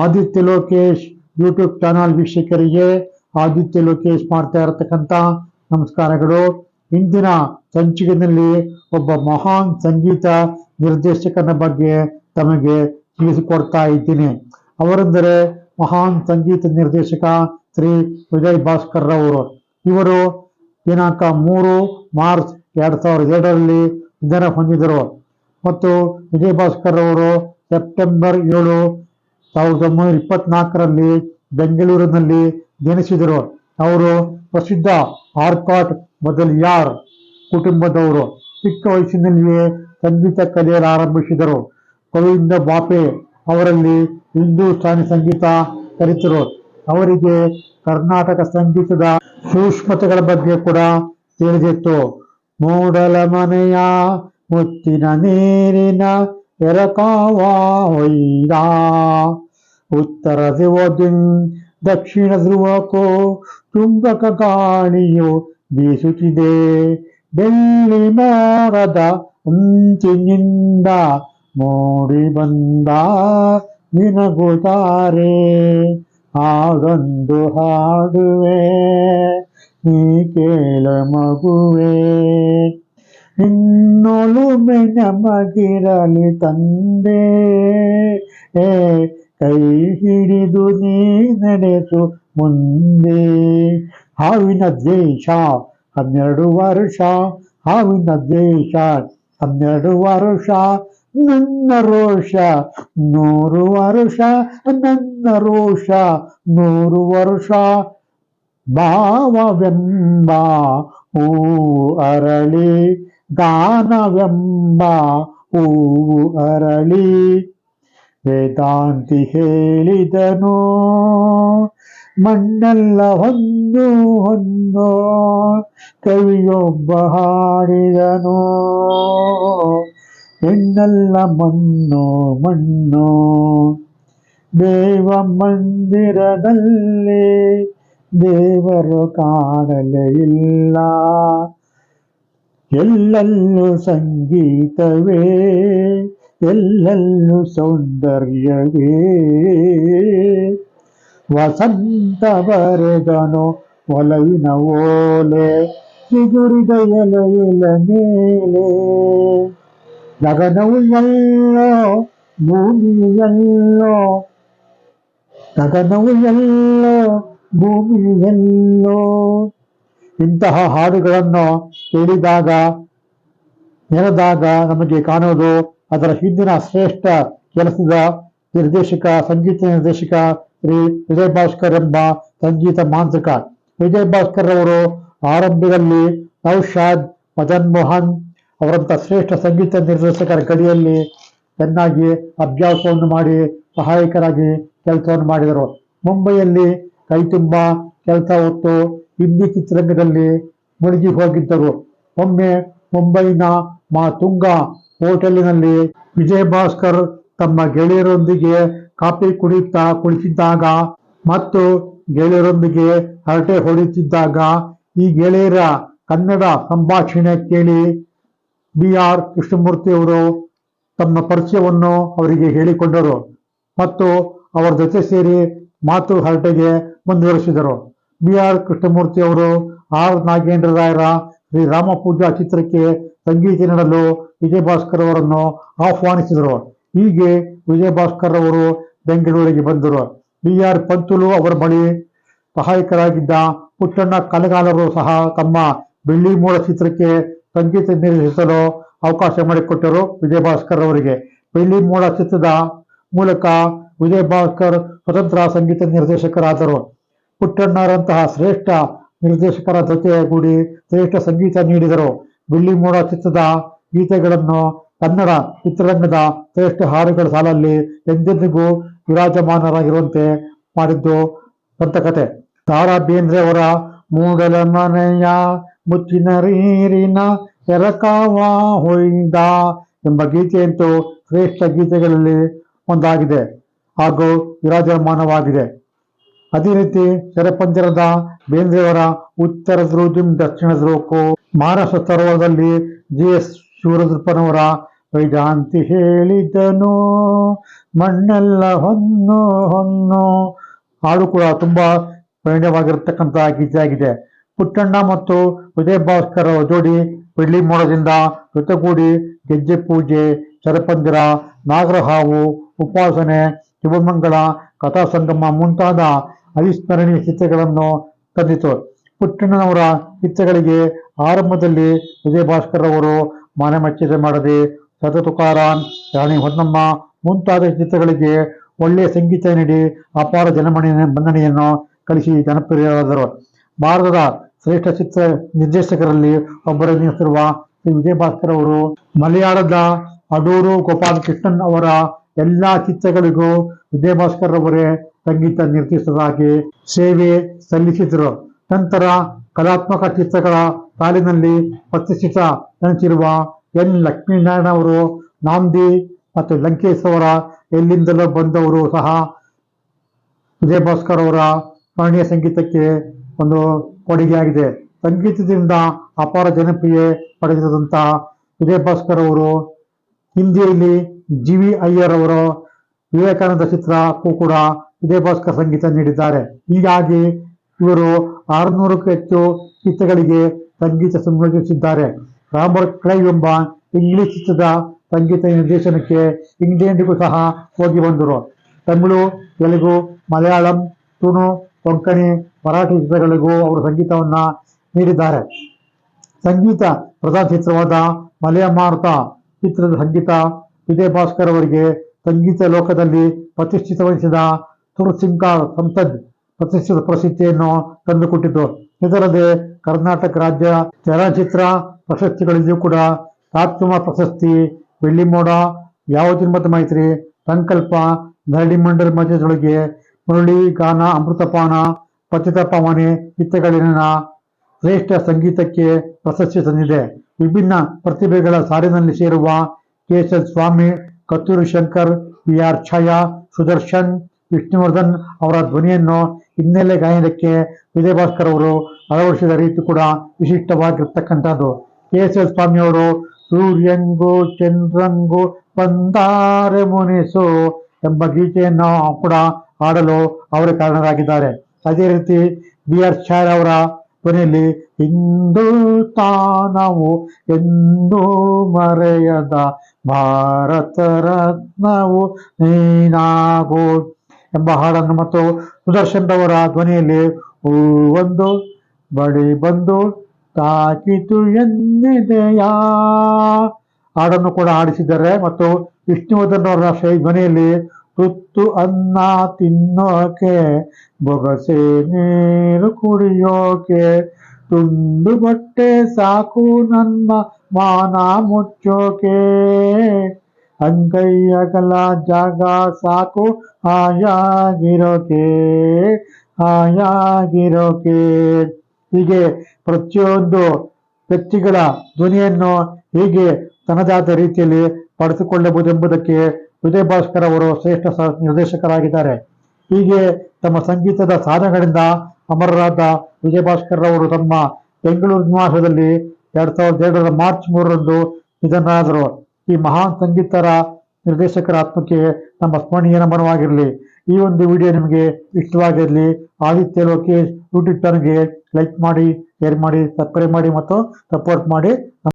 Aditya Lokesh YouTube channel ವೀಕ್ಷಕರಿಗೆ ಆದಿತ್ಯ ಲೋಕೇಶ್ ಮಾಡ್ತಾ ಇರತಕ್ಕಂಥ ನಮಸ್ಕಾರಗಳು. ಇಂದಿನ ಸಂಚಿಕೆಯಲ್ಲಿ ಒಬ್ಬ ಮಹಾನ್ ಸಂಗೀತ ನಿರ್ದೇಶಕನ ಬಗ್ಗೆ ತಮಗೆ ತಿಳಿಸಿಕೊಡ್ತಾ ಇದ್ದೀನಿ. ಅವರೆಂದರೆ ಮಹಾನ್ ಸಂಗೀತ ನಿರ್ದೇಶಕ ಶ್ರೀ ವಿಜಯ್ ಭಾಸ್ಕರ್ ರವರು. ಇವರು ದಿನಾಂಕ ಮೂರು ಮಾರ್ಚ್ ಎರಡ್ ಸಾವಿರದ ಎರಡರಲ್ಲಿ ನಿಧನ ಹೊಂದಿದರು ಮತ್ತು ವಿಜಯ್ ಭಾಸ್ಕರ್ ಅವರು ಸೆಪ್ಟೆಂಬರ್ ಏಳು ಸಾವಿರದ ಒಂಬೈನೂರ ಇಪ್ಪತ್ನಾಲ್ಕರಲ್ಲಿ ಬೆಂಗಳೂರಿನಲ್ಲಿ ಜನಿಸಿದರು. ಅವರು ಪ್ರಸಿದ್ಧ ಆರ್ಕಾಟ್ ಮೊದಲಿಯಾರ್ ಕುಟುಂಬದವರು. ಚಿಕ್ಕ ವಯಸ್ಸಿನಲ್ಲಿಯೇ ಸಂಗೀತ ಕಲಿಯಲು ಆರಂಭಿಸಿದರು. ಗೋವಿಂದ ಬಾಪೆ ಅವರಲ್ಲಿ ಹಿಂದೂಸ್ತಾನಿ ಸಂಗೀತ ಕಲಿತರು. ಅವರಿಗೆ ಕರ್ನಾಟಕ ಸಂಗೀತದ ಸೂಕ್ಷ್ಮತೆಗಳ ಬಗ್ಗೆ ಕೂಡ ತಿಳಿದಿತ್ತು. ಮೂಡಲ ಮನೆಯ ಮುತ್ತಿನ ನೀರಿನ ಎರಕಾವ ಹೊಯ್ದ ಉತ್ತರ ಧ್ರುವದಿನ್ ದಕ್ಷಿಣ ಧ್ರುವಕ್ಕೂ ಚುಂಬಕ ಗಾಳಿಯು ಬೀಸುತ್ತಿದೆ. ಬೆಳ್ಳಿ ಮೋಡದ ಅಂಚಿನಿಂದ ಮೂಡಿ ಬಂದ ನಿನಗುತ್ತಾರೆ ಹಾಡೊಂದು ಹಾಡುವೆ, ನೀ ಕೇಳ ಮಗುವೆ. ನಿನ್ನೊಲುಮೆ ನಮಗಿರಲಿ ತಂದೆ. ಏ, ಕೈ ಹಿಡಿದು ನೀ ನಡೆಸು ಮುಂದೆ. ಹಾವಿನ ದ್ವೇಷ, ಹನ್ನೆರಡು ವರ್ಷ. ಹಾವಿನ ದ್ವೇಷ, ಹನ್ನೆರಡು ವರ್ಷ. ನನ್ನ ರೋಷ, ನೂರು ವರ್ಷ. ನನ್ನ ರೋಷ, ನೂರು ವರ್ಷ. ಭಾವವೆಂಬ ಹೂ ಅರಳಿ ಗಾನವೆಂಬ ಹೂವು ಅರಳಿ ವೇದಾಂತಿ ಹೇಳಿದನು. ಮಣ್ಣೆಲ್ಲ ಹೊಂದು ಹೊಂದು ಕವಿಯೊಬ್ಬ ಹಾಡಿದನು. ಹೆಣ್ಣೆಲ್ಲ ಮಣ್ಣು ಮಣ್ಣು. ದೇವ ಮಂದಿರದಲ್ಲಿ ದೇವರು ಕಾಣಲೇ ಇಲ್ಲ. ಎಲ್ಲೆಲ್ಲೂ ಸಂಗೀತವೇ ಎಲ್ಲೆಲ್ಲೂ ಸೌಂದರ್ಯವೇ ವಸಂತ ಬರೆದನು ಒಲವಿನ ಓಲೆ ಚಿಗುರಿದ ಎಲೆಯಿಲ ಮೇಲೆ ಗಗನವು ಎಲ್ಲೋ ಭೂಮಿಯಲ್ಲೋ ಗಗನವು ಎಲ್ಲೋ ಭೂಮಿಯಲ್ಲೋ ಇಂತಹ ಹಾಡುಗಳನ್ನು ಕೇಳಿದಾಗ, ನೆನೆದಾಗ ನಮಗೆ ಕಾಣುವುದು ಅದರ ಹಿಂದಿನ ಶ್ರೇಷ್ಠ ಕೆಲಸದ ನಿರ್ದೇಶಕ, ಸಂಗೀತ ನಿರ್ದೇಶಕ ಶ್ರೀ ವಿಜಯ್ ಭಾಸ್ಕರ್ ಎಂಬ ಸಂಗೀತ ಮಾಂತ್ರಿಕ. ವಿಜಯ್ ಭಾಸ್ಕರ್ ಅವರು ಆರಂಭದಲ್ಲಿ ನೌಶಾದ್ ಮದನ್ ಮೋಹನ್ ಅವರಂತಹ ಶ್ರೇಷ್ಠ ಸಂಗೀತ ನಿರ್ದೇಶಕರ ಗಡಿಯಲ್ಲಿ ಚೆನ್ನಾಗಿ ಅಭ್ಯಾಸವನ್ನು ಮಾಡಿ ಸಹಾಯಕರಾಗಿ ಕೆಲಸವನ್ನು ಮಾಡಿದರು. ಮುಂಬೈಯಲ್ಲಿ ಕೈ ತುಂಬ ಕೆಲಸ ಹೊತ್ತು ಹಿಂದಿ ಚಿತ್ರರಂಗದಲ್ಲಿ ಮುಳುಗಿ ಹೋಗಿದ್ದರು. ಒಮ್ಮೆ ಮುಂಬೈನ ಮಾ ತುಂಗ ಹೋಟೆಲಿನಲ್ಲಿ ವಿಜಯ್ ಭಾಸ್ಕರ್ ತಮ್ಮ ಗೆಳೆಯರೊಂದಿಗೆ ಕಾಫಿ ಕುಡಿಯುತ್ತಾ ಕುಳಿತಿದ್ದಾಗ ಮತ್ತು ಗೆಳೆಯರೊಂದಿಗೆ ಹರಟೆ ಹೊಡೆಯುತ್ತಿದ್ದಾಗ ಈ ಗೆಳೆಯರ ಕನ್ನಡ ಸಂಭಾಷಣೆ ಕೇಳಿ ಬಿ ಆರ್ ಕೃಷ್ಣಮೂರ್ತಿಯವರು ತಮ್ಮ ಪರಿಚಯವನ್ನು ಅವರಿಗೆ ಹೇಳಿಕೊಂಡರು ಮತ್ತು ಅವರ ಜೊತೆ ಸೇರಿ ಮಾತು ಹರಟೆಗೆ ಮುಂದುವರಿಸಿದರು. ಬಿ ಆರ್ ಕೃಷ್ಣಮೂರ್ತಿ ಅವರು ಆರ್ ನಾಗೇಂದ್ರ ರಾಯರ, ಶ್ರೀ ರಾಮಪೂಜಾ ಚಿತ್ರಕ್ಕೆ ಸಂಗೀತ ನೀಡಲು ವಿಜಯ ಭಾಸ್ಕರ್ ಅವರನ್ನು ಆಹ್ವಾನಿಸಿದರು. ಹೀಗೆ ವಿಜಯ ಭಾಸ್ಕರ್ ಅವರು ಬೆಂಗಳೂರಿಗೆ ಬಂದರು. ಬಿ ಆರ್ ಪಂತುಲು ಅವರ ಬಳಿ ಸಹಾಯಕರಾಗಿದ್ದ ಪುಟ್ಟಣ್ಣ ಕಲಗಾಲರು ಸಹ ತಮ್ಮ ಬೆಳ್ಳಿ ಮೂಲ ಚಿತ್ರಕ್ಕೆ ಸಂಗೀತ ನಿರ್ದೇಶಿಸಲು ಅವಕಾಶ ಮಾಡಿಕೊಟ್ಟರು ವಿಜಯ ಭಾಸ್ಕರ್ ಅವರಿಗೆ. ಬೆಳ್ಳಿ ಮೂಲ ಚಿತ್ರದ ಮೂಲಕ ವಿಜಯ ಭಾಸ್ಕರ್ ಸ್ವತಂತ್ರ ಸಂಗೀತ ನಿರ್ದೇಶಕರಾದರು. ಪುಟ್ಟಣ್ಣರಂತಹ ಶ್ರೇಷ್ಠ ನಿರ್ದೇಶಕರ ಜೊತೆಗೂಡಿ ಶ್ರೇಷ್ಠ ಸಂಗೀತ ನೀಡಿದರು. ಬೆಳ್ಳಿ ಮೋಡ ಚಿತ್ರದ ಗೀತೆಗಳನ್ನು ಕನ್ನಡ ಚಿತ್ರರಂಗದ ಶ್ರೇಷ್ಠ ಹಾಡುಗಳ ಸಾಲಲ್ಲಿ ಎಂದೆಂದಿಗೂ ವಿರಾಜಮಾನರಾಗಿರುವಂತೆ ಮಾಡಿದ್ದು ದಂತಕತೆ ತಾರಾ ಬೇಂದ್ರೆ ಅವರ ಮೂಡಲ ಮನೆಯ ಮುಚ್ಚಿನ ರೀರಿನ ಎರಕಾವ ಹೊಯ್ದ ಎಂಬ ಗೀತೆಯಂತೂ ಶ್ರೇಷ್ಠ ಗೀತೆಗಳಲ್ಲಿ ಒಂದಾಗಿದೆ ಹಾಗೂ ವಿರಾಜಮಾನವಾಗಿದೆ. ಅದೇ ರೀತಿ ಶರಪಂಜರದ ಬೇಂದ್ರೆಯವರ ಉತ್ತರ ಧ್ರುವದಿಂದ ದಕ್ಷಿಣ ಧ್ರುವಕ್ಕೂ ಮಹಾರಾಷ್ಟ್ರ ಸರೋವರದಲ್ಲಿ ಜಿ ಎಸ್ ಶಿವರುದ್ರಪ್ಪನವರ ವೈಜಾಂತಿ ಹೇಳಿದನು ಮಣ್ಣೆಲ್ಲ ಹೊನ್ನು ಹೊನ್ನು. ಹಾಡು ಕೂಡ ತುಂಬಾ ಪರಿಣಯವಾಗಿರ್ತಕ್ಕಂಥ ಗೀತೆ ಆಗಿದೆ. ಪುಟ್ಟಣ್ಣ ಮತ್ತು ಉದಯ ಭಾಸ್ಕರ್ ಜೋಡಿ ಬೆಳ್ಳಿ ಮೋಡದಿಂದ ಜೊತೆಗೂಡಿ ಗೆಜ್ಜೆ ಪೂಜೆ ಚರಪಂಜರ ನಾಗರಹಾವು, ಉಪಾಸನೆ ಶುಭಮಂಗಳ ಕಥಾ ಸಂಗಮ ಮುಂತಾದ ಅವಿಸ್ಮರಣೀಯ ಚಿತ್ರಗಳನ್ನು ತಂದಿತು. ಪುಟ್ಟಣ್ಣನವರ ಚಿತ್ರಗಳಿಗೆ ಆರಂಭದಲ್ಲಿ ವಿಜಯ ಭಾಸ್ಕರ್ ಅವರು ಮಾನಮಚ್ಚಿದೆ ಮಾಡದೆ ಸತ ತುಕಾರಾಮ್, ರಾಣಿ ಹೊನ್ನಮ್ಮ ಮುಂತಾದ ಚಿತ್ರಗಳಿಗೆ ಒಳ್ಳೆಯ ಸಂಗೀತ ನೀಡಿ ಅಪಾರ ಜನಮಣಿ ಮನ್ನಣೆಯನ್ನು ಕಳಿಸಿ ಜನಪ್ರಿಯರಾದರು. ಭಾರತದ ಶ್ರೇಷ್ಠ ಚಿತ್ರ ನಿರ್ದೇಶಕರಲ್ಲಿ ಒಬ್ಬರೆನಿಸಿರುವ ಶ್ರೀ ವಿಜಯ ಭಾಸ್ಕರ್ ಅವರು ಮಲಯಾಳದ ಅಡೂರು ಗೋಪಾಲಕೃಷ್ಣನ್ ಅವರ ಎಲ್ಲ ಚಿತ್ರಗಳಿಗೂ ವಿಜಯ ಭಾಸ್ಕರ್ ಅವರೇ ಸಂಗೀತ ನಿರ್ದೇಶಕರಾಗಿ ಸೇವೆ ಸಲ್ಲಿಸಿದರು. ನಂತರ ಕಲಾತ್ಮಕ ಚಿತ್ರಗಳ ಸಾಲಿನಲ್ಲಿ ಪ್ರತಿಷ್ಠಿತ ಎನಿಸಿರುವ ಎನ್. ಲಕ್ಷ್ಮೀನಾರಾಯಣ ಅವರು, ನಾಂದಿ ಮತ್ತು ಲಂಕೇಶ್ ಅವರ ಎಲ್ಲಿಂದಲೂ ಬಂದವರು ಸಹ ವಿಜಯ ಭಾಸ್ಕರ್ ಅವರ ಸ್ಮರಣೀಯ ಸಂಗೀತಕ್ಕೆ ಒಂದು ಕೊಡುಗೆಯಾಗಿದೆ. ಸಂಗೀತದಿಂದ ಅಪಾರ ಜನಪ್ರಿಯ ಪಡೆದಿರುವಂತಹ ವಿಜಯ ಭಾಸ್ಕರ್ ಅವರು, ಹಿಂದಿಯಲ್ಲಿ ಜಿ ವಿ ಅಯ್ಯರ್ ಅವರು, ವಿವೇಕಾನಂದ ಚಿತ್ರಕ್ಕೂ ಕೂಡ ವಿಜಯ ಭಾಸ್ಕರ್ ಸಂಗೀತ ನೀಡಿದ್ದಾರೆ. ಹೀಗಾಗಿ ಇವರು ಆರುನೂರಕ್ಕೂ ಹೆಚ್ಚು ಚಿತ್ರಗಳಿಗೆ ಸಂಗೀತ ಸಂಯೋಜಿಸಿದ್ದಾರೆ. ರಾಬರ್ಟ್ ಕ್ಲೈವ್ ಎಂಬ ಇಂಗ್ಲಿಷ್ ಚಿತ್ರದ ಸಂಗೀತ ನಿರ್ದೇಶನಕ್ಕೆ ಇಂಗ್ಲೆಂಡ್ಗೂ ಸಹ ಹೋಗಿ ಬಂದರು. ತಮಿಳು, ತೆಲುಗು, ಮಲಯಾಳಂ, ತುಣು, ಕೊಂಕಣಿ, ಮರಾಠಿ ಚಿತ್ರಗಳಿಗೂ ಅವರು ಸಂಗೀತವನ್ನು ನೀಡಿದ್ದಾರೆ. ಸಂಗೀತ ಪ್ರಧಾನ ಚಿತ್ರವಾದ ಮಲಯಮಾರುತ ಚಿತ್ರದ ಸಂಗೀತ ವಿಜಯ ಭಾಸ್ಕರ್ ಅವರಿಗೆ ಸಂಗೀತ ಲೋಕದಲ್ಲಿ ಪ್ರತಿಷ್ಠಿತವಹಿಸಿದ ಸುರಸಿಂಗ ಸಂಸದ್ ಪ್ರತಿಷ್ಠಿತ ಪ್ರಶಸ್ತಿಯನ್ನು ತಂದುಕೊಟ್ಟಿತು ಇದಲ್ಲದೆ ಕರ್ನಾಟಕ ರಾಜ್ಯ ಚಲನಚಿತ್ರ ಪ್ರಶಸ್ತಿಗಳಲ್ಲಿಯೂ ಕೂಡ ತಾತ್ಮ ಪ್ರಶಸ್ತಿ ಬೆಳ್ಳಿಮೋಡ ಯಾವ ಜನ್ಮದ ಮೈತ್ರಿ, ಸಂಕಲ್ಪ ನರಡಿ ಮಂಡಲ ಮಧ್ಯದೊಳಗೆ ಮುರಳಿ, ಗಾನ, ಅಮೃತಪಾನ, ಪತಿತ ಪವನೆ ಚಿತ್ರಗಳಲ್ಲಿನ ಶ್ರೇಷ್ಠ ಸಂಗೀತಕ್ಕೆ ಪ್ರಶಸ್ತಿ ತಂದಿದೆ. ವಿಭಿನ್ನ ಪ್ರತಿಭೆಗಳ ಸಾಲಿನಲ್ಲಿ ಸೇರುವ K Swamy Katturu Shankar, V R Chhaya, Sudarshan Vishnuvardhan ಅವರ ಧ್ವನಿಯನ್ನು ಹಿನ್ನೆಲೆ ಗಾಯನಕ್ಕೆ ವಿಜಯ ಭಾಸ್ಕರ್ ಅವರು ಅಳವಡಿಸಿದ ರೀತಿ ಕೂಡ ವಿಶಿಷ್ಟವಾಗಿರ್ತಕ್ಕಂಥದ್ದು. ಕೆ ಎಸ್ ಎಲ್ ಸ್ವಾಮಿ ಅವರು, ಸೂರ್ಯಂಗು ಚಂದ್ರಂಗು ಬಂದಾರೆ ಮುನಿಸು ಎಂಬ ಗೀತೆಯನ್ನು ಕೂಡ ಹಾಡಲು ಅವರೇ ಕಾರಣರಾಗಿದ್ದಾರೆ. ಅದೇ ರೀತಿ ಬಿ ಆರ್ ಶಾರ್ ಅವರ ಧ್ವನಿಯಲ್ಲಿ ಹಿಂದೂಸ್ತಾನವು ಎಂದೂ ಮರೆಯದ ಭಾರತ ರತ್ನವು ನೀನಾಗೋ ಎಂಬ ಹಾಡನ್ನು ಮತ್ತು ಸುದರ್ಶನ್ ಅವರ ಧ್ವನಿಯಲ್ಲಿ ಒಂದು ಬಡಿ ಬಂದು ತಾಕಿತು ಎನ್ನಿದೆಯಾ ಹಾಡನ್ನು ಕೂಡ ಹಾಡಿಸಿದ್ದಾರೆ. ಮತ್ತು ವಿಷ್ಣುವರ್ಧನ್ ಅವರ ಶೈ ಧ್ವನಿಯಲ್ಲಿ, ತುತ್ತು ಅನ್ನ ತಿನ್ನೋಕೆ, ಬೊಗಸೆ ನೀರು ಕುಡಿಯೋಕೆ, ತುಂಡು ಬಟ್ಟೆ ಸಾಕು ನನ್ನ ಮಾನ ಮುಚ್ಚೋಕೆ ಅಂಗೈಯಗಲ ಜಾಗ ಸಾಕು, ಹಾಯಾಗಿರೋಕೆ ಹಾಯಾಗಿರೋಕೆ. ಹೀಗೆ ಪ್ರತಿಯೊಂದು ವ್ಯಕ್ತಿಗಳ ಧ್ವನಿಯನ್ನು ಹೇಗೆ ತನ್ನದಾದ ರೀತಿಯಲ್ಲಿ ಪಡೆದುಕೊಳ್ಳಬಹುದೆಂಬುದಕ್ಕೆ ವಿಜಯ ಭಾಸ್ಕರ್ ಅವರು ಶ್ರೇಷ್ಠ ನಿರ್ದೇಶಕರಾಗಿದ್ದಾರೆ. ಹೀಗೆ ತಮ್ಮ ಸಂಗೀತದ ಸಾಧನೆಗಳಿಂದ ಅಮರರಾದ ವಿಜಯ ಭಾಸ್ಕರ್ ಅವರು ತಮ್ಮ ಬೆಂಗಳೂರು ನಿವಾಸದಲ್ಲಿ ಎರಡ್ ಸಾವಿರದ ಎರಡರ ಮಾರ್ಚ್ ಮೂರರಂದು ನಿಧನರಾದರು. ಈ ಮಹಾನ್ ಸಂಗೀತರ ನಿರ್ದೇಶಕರ ಆತ್ಮಕ್ಕೆ ನಮ್ಮ ಸ್ಮರಣೀಯ ನಮನವಾಗಿರಲಿ. ಈ ಒಂದು ವಿಡಿಯೋ ನಿಮಗೆ ಇಷ್ಟವಾಗಿರಲಿ, ಆದಿತ್ಯ ಲೋಕೇಶ್ ಯೂಟ್ಯೂಬ್ ಚಾನಲ್ಗೆ ಲೈಕ್ ಮಾಡಿ ಶೇರ್ ಮಾಡಿ ಸಬ್ಸ್ಕ್ರೈಬ್ ಮಾಡಿ ಮತ್ತು ಸಪೋರ್ಟ್ ಮಾಡಿ.